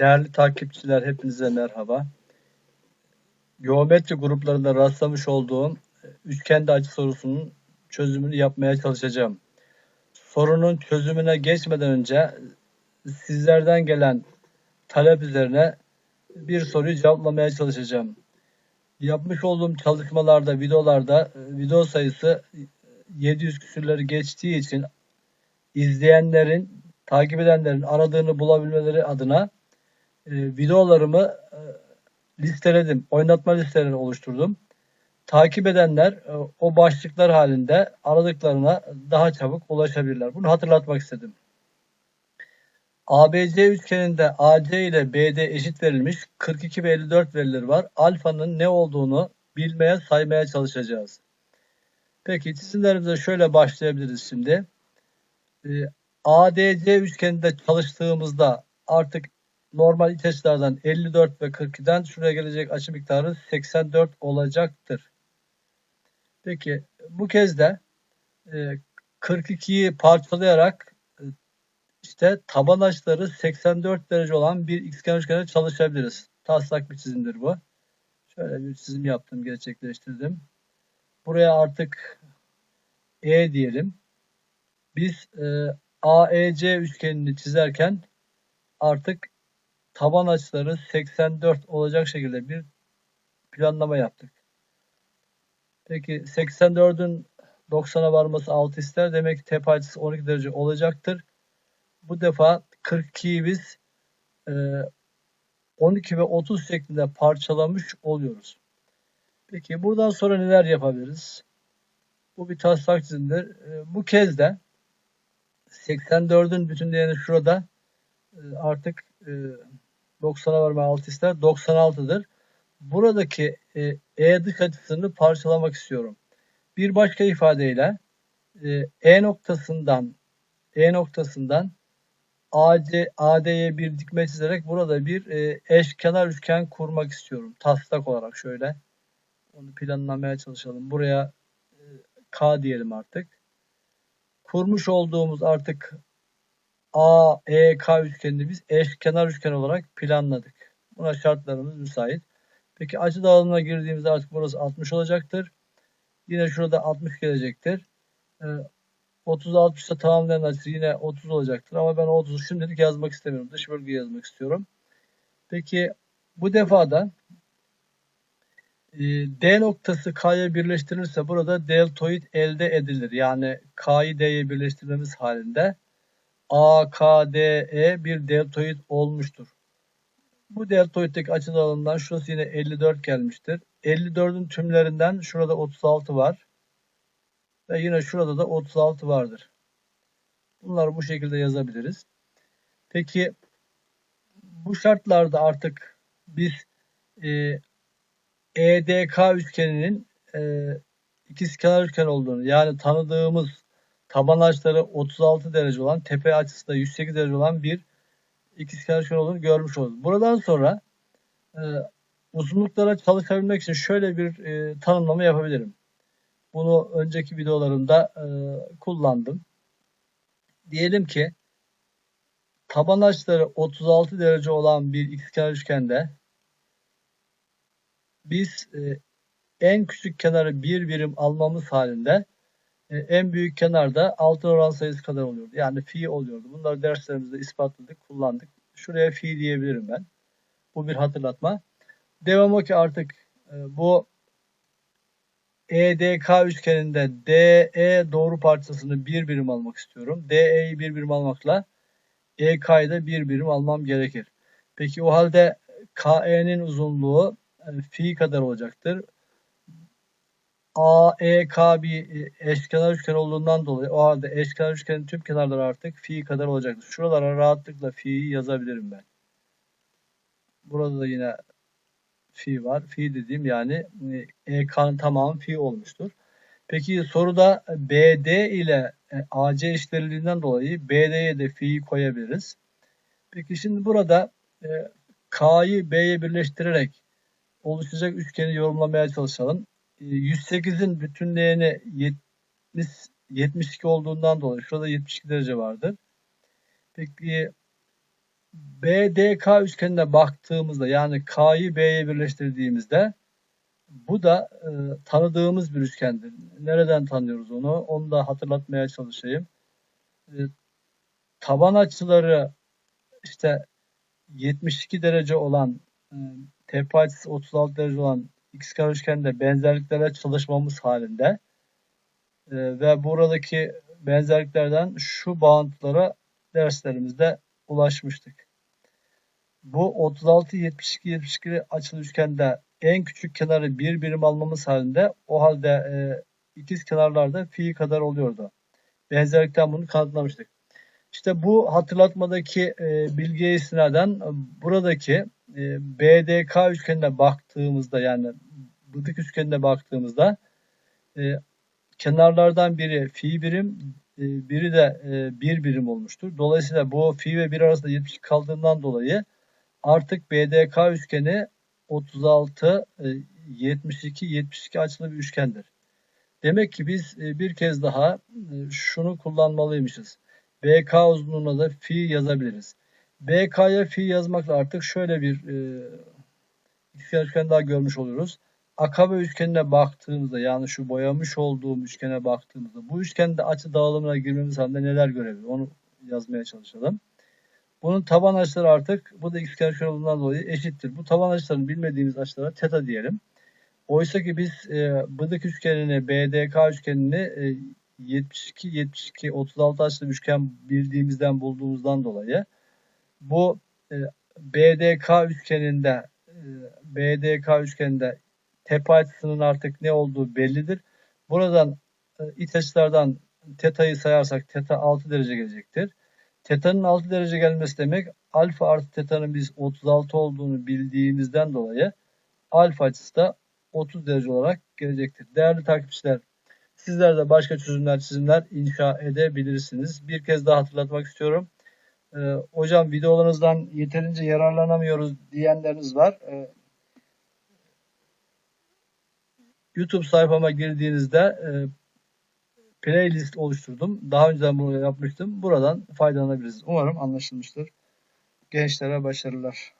Değerli takipçiler hepinize merhaba. Geometri gruplarında rastlamış olduğum üçgende açı sorusunun çözümünü yapmaya çalışacağım. Sorunun çözümüne geçmeden önce sizlerden gelen talep üzerine bir soruyu cevaplamaya çalışacağım. Yapmış olduğum çalışmalarda, videolarda video sayısı 700 küsürleri geçtiği için izleyenlerin, takip edenlerin aradığını bulabilmeleri adına e, videolarımı e, listeledim. Oynatma listeleri oluşturdum. Takip edenler e, o başlıklar halinde aradıklarına daha çabuk ulaşabilirler. Bunu hatırlatmak istedim. ABC üçgeninde AC ile BD eşit verilmiş 42 ve 54 verileri var. Alfanın ne olduğunu bilmeye saymaya çalışacağız. Peki çizimlerimize şöyle başlayabiliriz şimdi. ADC üçgeninde çalıştığımızda artık normal iç açılardan 54 ve 42'den şuraya gelecek açı miktarı 84 olacaktır. Peki bu kez de 42'yi e, parçalayarak e, işte taban açıları 84 derece olan bir xgen üçgene çalışabiliriz. Taslak bir çizimdir bu. Şöyle bir çizim yaptım, gerçekleştirdim. Buraya artık E diyelim. Biz e, AEC üçgenini çizerken artık taban açıları 84 olacak şekilde bir planlama yaptık. Peki 84'ün 90'a varması 6 ister. Demek ki tepe açısı 12 derece olacaktır. Bu defa 42'yi biz e, 12 ve 30 şeklinde parçalamış oluyoruz. Peki buradan sonra neler yapabiliriz? Bu bir taslak çizimdir. E, bu kez de 84'ün bütün değerini şurada e, artık e, 90'a varma 6 ister. 96'dır. Buradaki e, E dış açısını parçalamak istiyorum. Bir başka ifadeyle e, E noktasından E noktasından AC, AD'ye bir dikme çizerek burada bir e, eşkenar üçgen kurmak istiyorum. Taslak olarak şöyle. Onu planlamaya çalışalım. Buraya e, K diyelim artık. Kurmuş olduğumuz artık A, E, K üçgenini biz eşkenar üçgen olarak planladık. Buna şartlarımız müsait. Peki açı dağılımına girdiğimizde artık burası 60 olacaktır. Yine şurada 60 gelecektir. Ee, 30 60'ta tamamlayan açı yine 30 olacaktır. Ama ben 30'u şimdilik yazmak istemiyorum. Dış bölge yazmak istiyorum. Peki bu defada e, D noktası K'ya birleştirilirse burada deltoid elde edilir. Yani K'yı D'ye birleştirmemiz halinde AKDE bir deltoid olmuştur. Bu deltoiddeki açı dağılımından şurası yine 54 gelmiştir. 54'ün tümlerinden şurada 36 var. Ve yine şurada da 36 vardır. Bunları bu şekilde yazabiliriz. Peki bu şartlarda artık biz e, EDK üçgeninin e, ikizkenar üçgen olduğunu yani tanıdığımız taban açıları 36 derece olan tepe açısı da 108 derece olan bir ikizkenar üçgen olduğunu görmüş olduk. Buradan sonra e, uzunluklara çalışabilmek için şöyle bir e, tanımlama yapabilirim. Bunu önceki videolarımda e, kullandım. Diyelim ki taban açıları 36 derece olan bir ikizkenar üçgende biz e, en küçük kenarı bir birim almamız halinde en büyük kenarda altın oran sayısı kadar oluyordu. Yani fi oluyordu. Bunları derslerimizde ispatladık, kullandık. Şuraya fi diyebilirim ben. Bu bir hatırlatma. Devam o ki artık e, bu EDK üçgeninde DE doğru parçasını bir birim almak istiyorum. DE'yi bir birim almakla EK'yı da bir birim almam gerekir. Peki o halde KE'nin uzunluğu fi kadar olacaktır. A, E, K bir e, eşkenar üçgen olduğundan dolayı o halde eşkenar üçgenin tüm kenarları artık fi kadar olacaktır. Şuralara rahatlıkla fi'yi yazabilirim ben. Burada da yine fi var. Fi dediğim yani EK'nın tamamı fi olmuştur. Peki soruda BD ile e, AC eşitliğinden dolayı BD'ye de fi'yi koyabiliriz. Peki şimdi burada e, K'yı B'ye birleştirerek oluşacak üçgeni yorumlamaya çalışalım. 108'in ee, bütün değeri 70, 72 olduğundan dolayı şurada 72 derece vardır. Peki BDK üçgenine baktığımızda yani K'yı B'ye birleştirdiğimizde bu da e, tanıdığımız bir üçgendir. Nereden tanıyoruz onu? Onu da hatırlatmaya çalışayım. E, taban açıları işte 72 derece olan e, tepe açısı 36 derece olan xkar üçgende benzerliklere çalışmamız halinde e, ve buradaki benzerliklerden şu bağıntılara derslerimizde ulaşmıştık. Bu 36 72 72 açılı üçgende en küçük kenarı bir birim almamız halinde o halde e, ikiz kenarlarda fi kadar oluyordu. Benzerlikten bunu kanıtlamıştık. İşte bu hatırlatmadaki e, bilgiye istinaden e, buradaki e, BDK üçgenine baktığımızda yani bıdık üçgenine baktığımızda e, kenarlardan biri fi birim e, biri de e, bir birim olmuştur. Dolayısıyla bu fi ve bir arasında 70 kaldığından dolayı artık BDK üçgeni 36 72 72 açılı bir üçgendir. Demek ki biz e, bir kez daha e, şunu kullanmalıymışız. BK uzunluğuna da fi yazabiliriz. BK'ya fi yazmakla artık şöyle bir e, ikizkenar üçgen daha görmüş oluyoruz. Akabe üçgenine baktığımızda yani şu boyamış olduğum üçgene baktığımızda bu üçgende açı dağılımına girmemiz halinde neler görebilir onu yazmaya çalışalım. Bunun taban açıları artık bu da ikizkenar üçgen olduğundan dolayı eşittir. Bu taban açılarını bilmediğimiz açılara teta diyelim. Oysa ki biz e, bıdık üçgenini, BDK üçgenini e, 72, 72, 36 açılı üçgen bildiğimizden bulduğumuzdan dolayı bu e, BDK üçgeninde e, BDK üçgeninde tepe açısının artık ne olduğu bellidir. Buradan e, iç açılardan teta'yı sayarsak teta 6 derece gelecektir. Teta'nın 6 derece gelmesi demek alfa artı teta'nın biz 36 olduğunu bildiğimizden dolayı alfa açısı da 30 derece olarak gelecektir. Değerli takipçiler sizler de başka çözümler çizimler inşa edebilirsiniz. Bir kez daha hatırlatmak istiyorum. Ee, hocam videolarınızdan yeterince yararlanamıyoruz diyenleriniz var. Ee, YouTube sayfama girdiğinizde e, playlist oluşturdum. Daha önceden bunu yapmıştım. Buradan faydalanabilirsiniz. Umarım anlaşılmıştır. Gençlere başarılar.